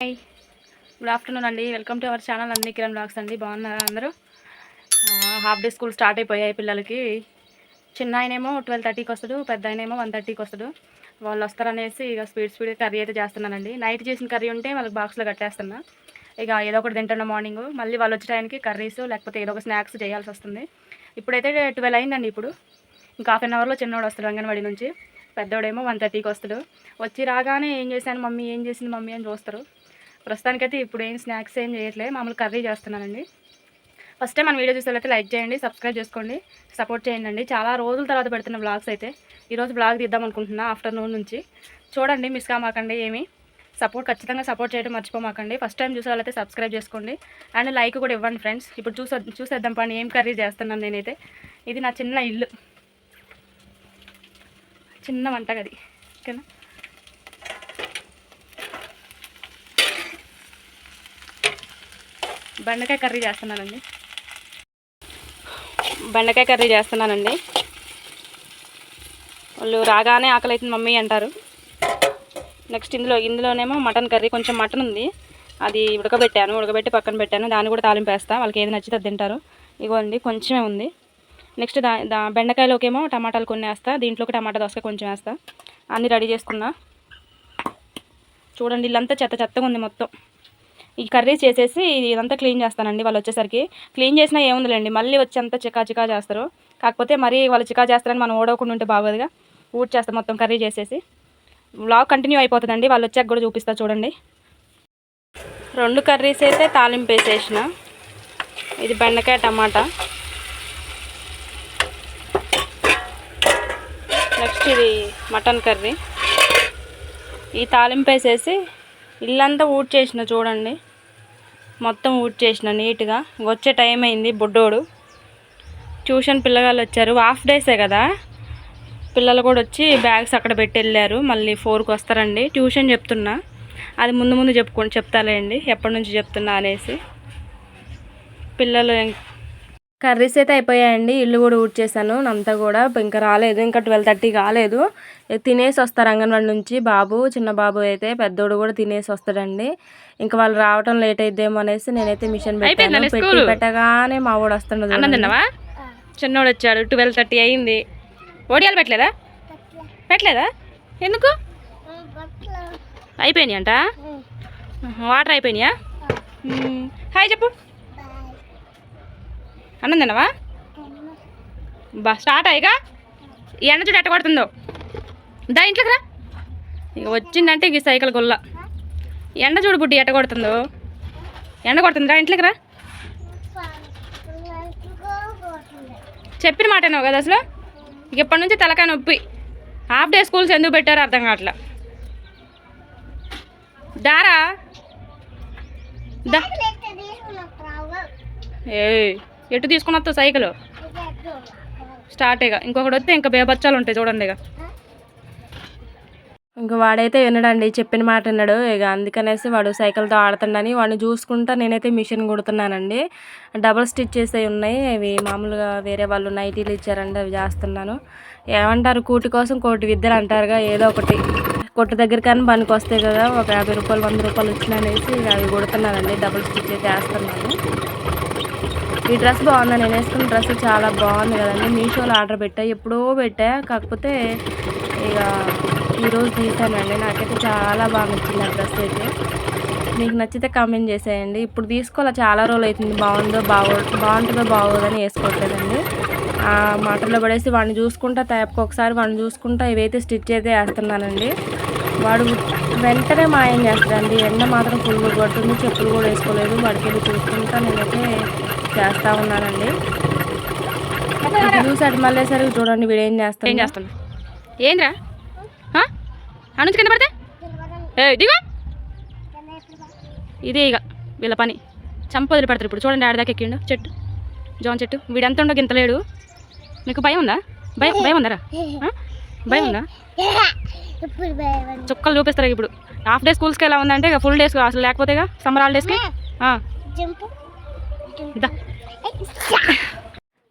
Hi good afternoon అండి. Welcome to our channel అన్ని Kiran blogs అండి. బాగున్నారా అందరూ? హాఫ్ డే స్కూల్ స్టార్ట్ అయిపోయాయి పిల్లలకి. చిన్న ఆయనేమో ట్వెల్వ్ థర్టీకి వస్తాడు పెద్ద ఆయనేమో వన్ థర్టీకి వస్తాడు. వాళ్ళు వస్తారనేసి ఇక స్పీడ్ స్పీడ్ కర్రీ అయితే చేస్తున్నానండి. నైట్ చేసిన కర్రీ ఉంటే వాళ్ళకి బాక్స్లో కట్టేస్తున్నా. ఇక ఏదో ఒకటి తింటున్నా మార్నింగ్ మళ్ళీ వాళ్ళు వచ్చే టైంకి కర్రీస్ లేకపోతే ఏదో ఒక స్నాక్స్ చేయాల్సి వస్తుంది. ఇప్పుడైతే ట్వెల్వ్ అయిందండి ఇప్పుడు. ఇంకా హాఫ్ అన్ అవర్లో చిన్నోడు వస్తాడు అంగన్వాడి నుంచి. పెద్దోడేమో వన్ థర్టీకి వస్తాడు. వచ్చి రాగానే ఏం చేశాను మమ్మీ ఏం చేసింది మమ్మీ? అని చూస్తారు. ప్రస్తుతానికైతే ఇప్పుడు ఏం స్నాక్స్ ఏం చేయట్లేదు మామూలు కర్రీ చేస్తున్నానండి. ఫస్ట్ టైం మన వీడియో చూసేలైతే లైక్ చేయండి సబ్స్క్రైబ్ చేసుకోండి సపోర్ట్ చేయండి చాలా రోజుల తర్వాత పెడుతున్న బ్లాగ్స్ అయితే ఈరోజు బ్లాగ్ తీద్దాం అనుకుంటున్నా ఆఫ్టర్నూన్ నుంచి. చూడండి మిస్ కామాకండి ఏమి. సపోర్ట్ ఖచ్చితంగా సపోర్ట్ చేయడం మర్చిపోమాకండి. ఫస్ట్ టైం చూసే వాళ్ళైతే సబ్స్క్రైబ్ చేసుకోండి. అండ్ లైక్ కూడా ఇవ్వండి ఫ్రెండ్స్. ఇప్పుడు చూసే చూసేద్దాం పని ఏం కర్రీ చేస్తున్నాను నేనైతే. ఇది నా చిన్న ఇల్లు. చిన్న వంటగది. ఓకేనా? బెండకాయ కర్రీ చేస్తున్నానండి. బెండకాయ కర్రీ చేస్తున్నానండి. వాళ్ళు రాగానే ఆకలి అవుతుంది మమ్మీ అంటారు. నెక్స్ట్ ఇందులో ఇందులోనేమో మటన్ కర్రీ కొంచెం మటన్ ఉంది. అది ఉడకబెట్టాను ఉడకబెట్టి పక్కన పెట్టాను. దాన్ని కూడా తాలింపు వేస్తా వాళ్ళకి ఏది నచ్చితే అది తింటారు. ఇగోండి కొంచెమే ఉంది. నెక్స్ట్ దా దా బెండకాయలోకేమో టమాటాలు కొన్ని వేస్తా దీంట్లోకి టమాటా దోసకాయ కొంచెం వేస్తా. అన్నీ రెడీ చేసుకున్నా. చూడండి ఇల్లంతా చెత్త చెత్తగా ఉంది మొత్తం. ఈ కర్రీ చేసేసి ఇదంతా క్లీన్ చేస్తానండి వాళ్ళు వచ్చేసరికి. క్లీన్ చేసినా ఏముందిలేండి మళ్ళీ వచ్చి అంతా చికా చికా చేస్తారు. కాకపోతే మరీ వాళ్ళు చికా చేస్తారని మనం ఓడవకుండా ఉంటే బాగోదుగా. ఊడ్ చేస్తాం మొత్తం కర్రీ చేసేసి. వ్లాగ్ కంటిన్యూ అయిపోతుందండి వాళ్ళు వచ్చాక కూడా చూపిస్తా చూడండి. రెండు కర్రీస్ అయితే తాలింపు వేసేసిన. ఇది బెండకాయ టమాటా. నెక్స్ట్ ఇది మటన్ కర్రీ. ఈ తాలింపు వేసేసి ఇల్లంతా ఊడ్ చేసిన చూడండి. మొత్తం ఊడ్చేసిన నీట్గా. వచ్చే టైం అయింది బుడ్డోడు. ట్యూషన్ పిల్లగాళ్ళు వచ్చారు. హాఫ్ డేసే కదా? పిల్లలు కూడా వచ్చి బ్యాగ్స్ అక్కడ పెట్టి వెళ్ళారు. మళ్ళీ ఫోర్కి వస్తారండి. ట్యూషన్ చెప్తున్నా. అది ముందు ముందు చెప్పుకొని చెప్తాలేండి ఎప్పటి నుంచి చెప్తున్నా అనేసి. పిల్లలు కర్రీస్ అయితే అయిపోయాయండి. ఇల్లు కూడా ఊడ్చేసాను అంతా కూడా ఇంకా రాలేదు. ఇంకా ట్వెల్వ్ థర్టీ కాలేదు. తినేసి వస్తారు అంగన్వాడి నుంచి. బాబు చిన్న బాబు అయితే పెద్దోడు కూడా తినేసి వస్తాడండి. ఇంకా వాళ్ళు రావటం లేట్ అయిద్దేమో అనేసి నేనైతే మిషన్ పెట్టాను. పెట్టి పెట్టగానే మా వాడు వస్తున్నాడు చిన్నోడు వచ్చాడు. ట్వెల్వ్ థర్టీ అయింది. ఓడియాలు పెట్టలేదా? పెట్టలేదా? ఎందుకు? అయిపోయినాయి అంట వాటర్ అయిపోయినాయా. హాయ్ చెప్పు. అన్నం తిన్నావా? బా స్టార్ట్ అయ్యగా ఈ ఎండ చూడు ఎట్ట కొడుతుందో. దా ఇంట్లోకి రా. ఇక వచ్చిందంటే ఇక సైకిల్ గుల్ల. ఎండ చూడు బుడ్డి ఎట్ట కొడుతుందో. ఎండ కొడుతుంది రా ఇంట్లోకి రా. చెప్పిన మాట నువ్వు కదా అసలు? ఇక ఇప్పటి నుంచి తలకాయ నొప్పి. హాఫ్ డే స్కూల్స్ ఎందుకు పెట్టారో అర్థం కావట్లా. దారా? దా. ఏ ఎటు తీసుకుని వస్తావు సైకిల్? స్టార్ట్ ఇక ఇంకొకటి వస్తే ఇంకా బేబచ్చాలు ఉంటాయి చూడండి ఇక. ఇంక వాడైతే వినడండి చెప్పిన మాట విన్నాడు ఇక అందుకనేసి వాడు సైకిల్తో ఆడుతుండని వాడిని చూసుకుంటా నేనైతే మిషన్ కుడుతున్నానండి. డబల్ స్టిచ్చెస్ చేసే ఉన్నాయి. అవి మామూలుగా వేరే వాళ్ళు నైటీలు ఇచ్చారండి అవి చేస్తున్నాను. ఏమంటారు కూటి కోసం కోటి విద్యలు అంటారుగా ఏదో ఒకటి. కొట్టు దగ్గర కానీ పనికి వస్తాయి కదా ఒక యాభై రూపాయలు వంద రూపాయలు వచ్చిన అనేసి ఇక అవి కుడుతున్నానండి. డబల్ స్టిచ్ అయితే వేస్తున్నాను ఈ డ్రెస్ బాగుంది నేను వేసుకున్న డ్రెస్ చాలా బాగుంది కదండి. మీషోలో ఆర్డర్ పెట్టా ఎప్పుడో పెట్టా. కాకపోతే ఇక ఈరోజు తీసానండి. నాకైతే చాలా బాగా నచ్చింది ఆ డ్రెస్ అయితే. మీకు నచ్చితే కామెంట్ చేసేయండి. ఇప్పుడు తీసుకోవాలి? చాలా రోజులు అవుతుంది. బాగుందో బాగో బాగుంటుందో బాగోదని వేసుకోవట్లేదండి. ఆ మాటల్లో పడేసి వాడిని చూసుకుంటా తేపకొకసారి వాడిని చూసుకుంటా ఇవైతే స్టిచ్ అయితే వేస్తున్నానండి. వాడు వెంటనే మాయం చేస్తాడండి. ఎండ మాత్రం ఫుల్ కొడుతుంది. చెప్పులు కూడా వేసుకోలేదు. వాడికి వెళ్ళి చూసుకుంటా నేనైతే చేస్తూ ఉన్నానండి. ఇది చూసి అటు మళ్ళీసరికి చూడండి వీడు ఏం ఏం చేస్తాను ఏంద్రా? అనుంచి కింద పడితే? ఏ దిగో. ఇదే ఇక వీళ్ళ పని. చంప వదిలిపెడతారు ఇప్పుడు. చూడండి ఆడదాకా ఎక్కిండు. చెట్టు. జోన్ చెట్టు. వీడంత ఉండో గింత లేడు. మీకు భయం ఉందా? భయం భయం ఉందరా? భయం ఉందా? చుక్కలు చూపిస్తారు ఇప్పుడు. హాఫ్ డే స్కూల్స్కి ఎలా ఉందంటే ఇక ఫుల్ డేస్ అసలు లేకపోతే ఇక సమ్మర్ హాలిడేస్కి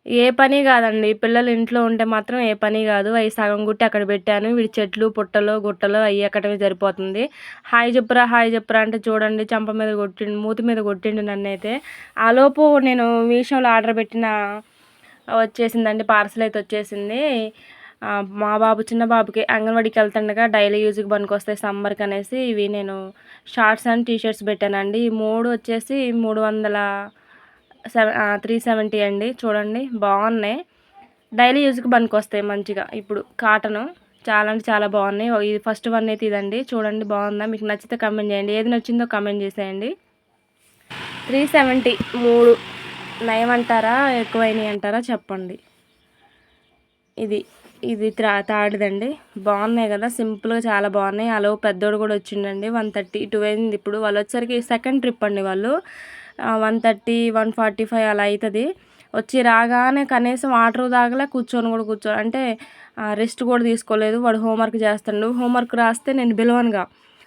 ఏ పని కాదండి. పిల్లలు ఇంట్లో ఉంటే మాత్రం ఏ పని కాదు. అవి సగం గుట్టి అక్కడ పెట్టాను. వీడి చెట్లు పుట్టలు గుట్టలు అవి ఎక్కడమే సరిపోతుంది. హాయ్ చెప్పురా హాయ్ చెప్పురా అంటే చూడండి. చంప మీద కొట్టిండు మూతి మీద కొట్టిండు నన్ను అయితే ఆలోపు నేను మీషోలో ఆర్డర్ పెట్టిన వచ్చేసిందండి పార్సల్ అయితే వచ్చేసింది. మా బాబు చిన్న బాబుకి అంగన్వాడికి వెళ్తుండగా డైలీ యూజ్కి పనికొస్తాయి సమ్మర్కి అనేసి ఇవి నేను షార్ట్స్ అండ్ టీ షర్ట్స్ పెట్టానండి. ఈ మూడు వచ్చేసి మూడు వందల సెవెన్ త్రీ సెవెంటీ అండి. చూడండి బాగున్నాయి. డైలీ యూజ్కి పనికొస్తాయి మంచిగా. ఇప్పుడు కాటను చాలా అంటే చాలా బాగున్నాయి. ఇది ఫస్ట్ వన్ అయితే ఇదండి. చూడండి బాగుందా? మీకు నచ్చితే కమెంట్ చేయండి. ఏది నచ్చిందో కమెంట్ చేసేయండి. త్రీ సెవెంటీ మూడు నయం అంటారా ఎక్కువైనాయి అంటారా? చెప్పండి. ఇది ఇది త్రా తాడిదండి. బాగున్నాయి కదా సింపుల్గా చాలా బాగున్నాయి. అలా పెద్దోడు కూడా వచ్చిండండి వన్ థర్టీ టూ అయింది ఇప్పుడు. వాళ్ళు వచ్చేసరికి సెకండ్ ట్రిప్ అండి వాళ్ళు. One thirty one forty five అలా అవుతుంది వచ్చి రాగానే కనీసం వాటర్ తాగలే కూర్చొని కూడా కూర్చో అంటే రెస్ట్ కూడా తీసుకోలేదు. వాడు హోంవర్క్ చేస్తాడు. హోంవర్క్ రాస్తే నేను బిలవనుగా.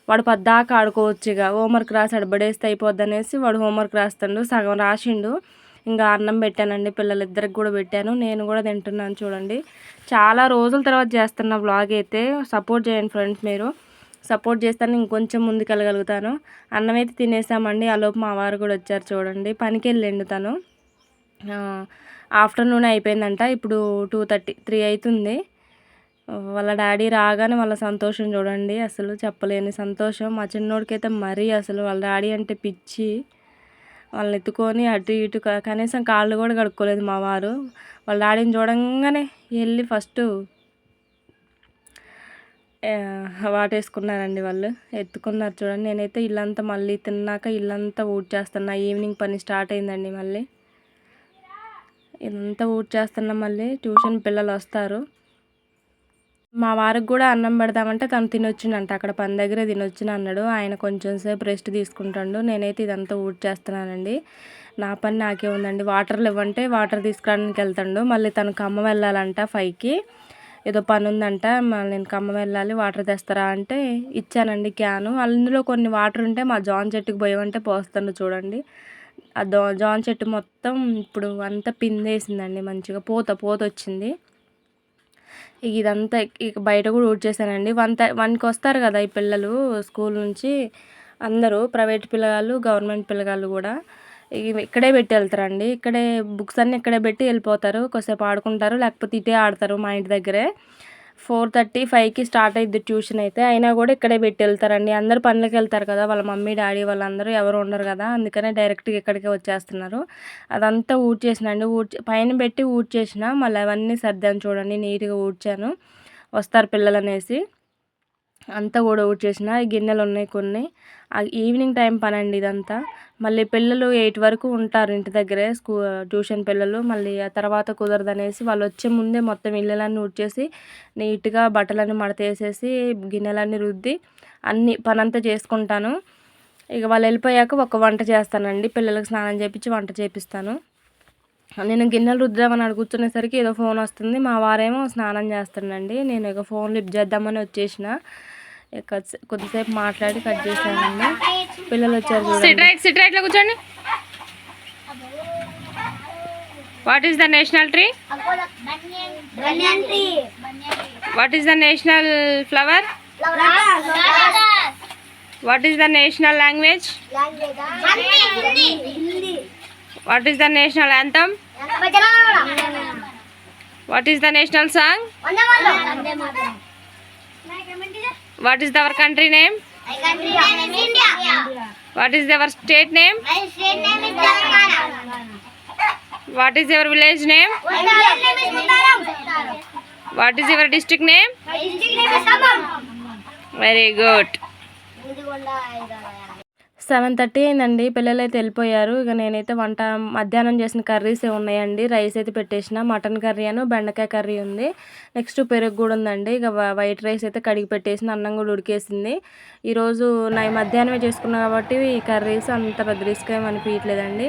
వాడు పద్దాకా ఆడుకోవచ్చు ఇక హోంవర్క్ రాసాడు బడేస్తే అయిపోద్ది అనేసి వాడు హోంవర్క్ రాస్తాడు. సగం రాసిండు. ఇంకా అన్నం పెట్టానండి పిల్లలిద్దరికి కూడా పెట్టాను. నేను కూడా తింటున్నాను చూడండి. చాలా రోజుల తర్వాత చేస్తున్న వ్లాగ్ అయితే సపోర్ట్ చేయండి ఫ్రెండ్స్ మీరు. సపోర్ట్ చేస్తాను ఇంకొంచెం ముందుకెళ్ళగలుగుతాను అన్నం అయితే తినేసామండి ఆలోపు మా వారు కూడా వచ్చారు చూడండి. పనికి వెళ్ళిండు తను ఆఫ్టర్నూన్ అయిపోయిందంట ఇప్పుడు టూ థర్టీ త్రీ అవుతుంది వాళ్ళ డాడీ రాగానే వాళ్ళ సంతోషం చూడండి అసలు చెప్పలేని సంతోషం. మా చిన్నోడికైతే మరీ అసలు వాళ్ళ డాడీ అంటే పిచ్చి. వాళ్ళని ఎత్తుకొని అటు ఇటు కనీసం కాళ్ళు కూడా కడుక్కోలేదు మా వారు. వాళ్ళ డాడీని చూడంగానే వెళ్ళి ఫస్ట్ వాటేసుకున్నారండి వాళ్ళు. ఎత్తుకున్నారు చూడండి. నేనైతే ఇల్లంతా మళ్ళీ తిన్నాక ఇల్లంతా ఊడ్ చేస్తున్నా ఈవినింగ్ పని స్టార్ట్ అయిందండి మళ్ళీ. ఇదంతా ఊడ్ చేస్తున్నా మళ్ళీ. ట్యూషన్ పిల్లలు వస్తారు. మా వారికి కూడా అన్నం పెడదామంటే తను తినొచ్చిందంట అక్కడ పని దగ్గర తినొచ్చిన అన్నాడు. ఆయన కొంచెం సేపు రెస్ట్ తీసుకుంటాడు. నేనైతే ఇదంతా ఊడ్ చేస్తున్నానండి నా పని నాకే ఉందండి. వాటర్లు ఇవ్వంటే వాటర్ తీసుకురావడానికి వెళ్తాడు. మళ్ళీ తను కమ్మ వెళ్ళాలంట ఫైవ్కి. ఏదో పని ఉందంట. మళ్ళీ నేను ఖమ్మం వెళ్ళాలి వాటర్ తెస్తారా అంటే ఇచ్చానండి క్యాను. అందులో కొన్ని వాటర్ ఉంటే మా జాన్ చెట్టుకు పోయమంటే పోస్తాను చూడండి. ఆ దో జాన్ చెట్టు మొత్తం ఇప్పుడు అంతా పిందేసిందండి మంచిగా. పూత పూత వచ్చింది. ఇక ఇదంతా ఇక బయట కూడా ఊడ్చేసానండి వన్ వన్కి వస్తారు కదా ఈ పిల్లలు స్కూల్ నుంచి. అందరూ ప్రైవేట్ పిల్లగాళ్ళు గవర్నమెంట్ పిల్లగాళ్ళు కూడా. ఇవి ఇక్కడే పెట్టి వెళ్తారండి. ఇక్కడే బుక్స్ అన్నీ ఇక్కడే పెట్టి వెళ్ళిపోతారు. కొద్దిసేపు ఆడుకుంటారు. లేకపోతే ఇటే ఆడతారు మా ఇంటి దగ్గరే. ఫోర్ థర్టీ ఫైవ్కి స్టార్ట్ అయ్యిద్ది ట్యూషన్ అయితే. అయినా కూడా ఇక్కడే పెట్టి వెళ్తారండి అందరు పనులకు వెళ్తారు కదా వాళ్ళ మమ్మీ డాడీ వాళ్ళందరూ ఎవరు ఉండరు కదా అందుకనే డైరెక్ట్గా ఇక్కడికే వచ్చేస్తున్నారు. అదంతా ఊడ్చేసినండి ఊడ్చి పైన పెట్టి ఊడ్చేసిన మళ్ళీ అవన్నీ సర్దాను చూడండి నీట్గా ఊడ్చాను. వస్తారు పిల్లలు అనేసి అంతా కూడా ఊడ్చేసిన గిన్నెలు ఉన్నాయి కొన్ని. ఈవినింగ్ టైం పని అండి ఇదంతా. మళ్ళీ పిల్లలు ఎయిట్ వరకు ఉంటారు ఇంటి దగ్గరే స్కూ ట్యూషన్ పిల్లలు. మళ్ళీ ఆ తర్వాత కుదరదనేసి వాళ్ళు వచ్చే ముందే మొత్తం ఇళ్ళలన్నీ ఉడ్చేసి నీట్గా బట్టలన్నీ మడతేసేసి గిన్నెలన్నీ రుద్ది అన్ని పనంతా చేసుకుంటాను. ఇక వాళ్ళు వెళ్ళిపోయాక ఒక వంట చేస్తానండి. పిల్లలకు స్నానం చేపించి వంట చేపిస్తాను. నేను గిన్నెలు రుద్దామని అక్కడ కూర్చునేసరికి ఏదో ఫోన్ వస్తుంది. మా వారేమో స్నానం చేస్తానండి నేను ఇక ఫోన్ లిఫ్ట్ చేద్దామని వచ్చేసిన. కొద్దిసేపు మాట్లాడి కట్ చేశానండి పిల్లలు వచ్చారు చూడండి కూర్చోండి. What is the national tree what is the national flower what is the national language what is the national anthem what is the national song what is the our country name what is the our state name what is your village name what is your district name very good seven thirty అయిందండి. పిల్లలు అయితే వెళ్ళిపోయారు. ఇక నేనైతే వంట మధ్యాహ్నం చేసిన curries ఉన్నాయండి. రైస్ అయితే పెట్టేసిన. మటన్ కర్రీ అను బెండకాయ కర్రీ ఉంది. నెక్స్ట్ పెరుగు కూడా ఉందండి. ఇక వైట్ రైస్ అయితే కడిగి పెట్టేసిన. అన్నం కూడా ఉడికేసింది. ఈరోజు నా మధ్యాహ్నమే చేసుకున్నా కాబట్టి ఈ కర్రీస్ అంత పెద్ద రిస్క్ ఏమి అనిపించట్లేదండి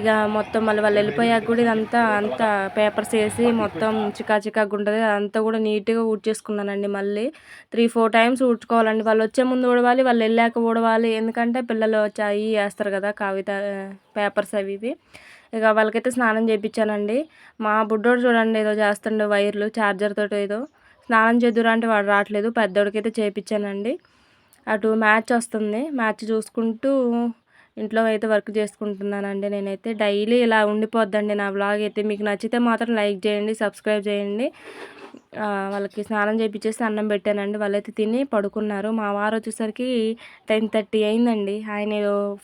ఇక మొత్తం మళ్ళీ వాళ్ళు వెళ్ళిపోయాక కూడా ఇదంతా అంతా పేపర్స్ వేసి మొత్తం చికా చికాకు ఉంటుంది అదంతా కూడా నీట్గా ఊడ్చేసుకున్నానండి మళ్ళీ. త్రీ ఫోర్ టైమ్స్ ఊడ్చుకోవాలండి. వాళ్ళు వచ్చే ముందు ఊడవాలి వాళ్ళు వెళ్ళాక ఊడవాలి. ఎందుకంటే పిల్లలు చాయి వేస్తారు కదా కాగిత పేపర్స్ అవి ఇవి. ఇక వాళ్ళకైతే స్నానం చేయించానండి మా బుడ్డోడు చూడండి ఏదో చేస్తుండే వైర్లు ఛార్జర్ తోటి ఏదో. స్నానం చేద్దురా అంటే వాడు రావట్లేదు. పెద్దోడికైతే చేయించానండి అటు మ్యాచ్ వస్తుంది. మ్యాచ్ చూసుకుంటూ ఇంట్లో అయితే వర్క్ చేసుకుంటున్నానండి. నేనైతే డైలీ ఇలా ఉండిపోద్దండి నా బ్లాగ్ అయితే. మీకు నచ్చితే మాత్రం లైక్ చేయండి సబ్స్క్రైబ్ చేయండి. వాళ్ళకి స్నానం చేయించేసి అన్నం పెట్టానండి. వాళ్ళైతే తిని పడుకున్నారు. మా వారు వచ్చేసరికి టెన్ థర్టీ అయిందండి. ఆయన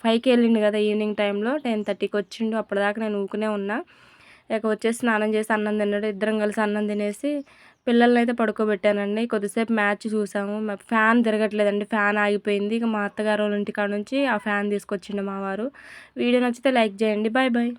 ఫైవ్కి వెళ్ళిండు కదా ఈవినింగ్ టైంలో. టెన్ థర్టీకి వచ్చిండు. అప్పటిదాకా నేను ఊకునే ఉన్నా. ఇక వచ్చేసి స్నానం చేసి అన్నం తిన్నాడు. ఇద్దరం కలిసి అన్నం తినేసి పిల్లల్ని అయితే పడుకోబెట్టానండి. కొద్దిసేపు మ్యాచ్ చూసాము. ఫ్యాన్ తిరగట్లేదండి. ఫ్యాన్ ఆగిపోయింది. ఇక మా అత్తగారు వాళ్ళ ఇంటికాడ నుంచి ఆ ఫ్యాన్ తీసుకొచ్చిండు మా వారు. వీడియో నచ్చితే లైక్ చేయండి. Bye bye.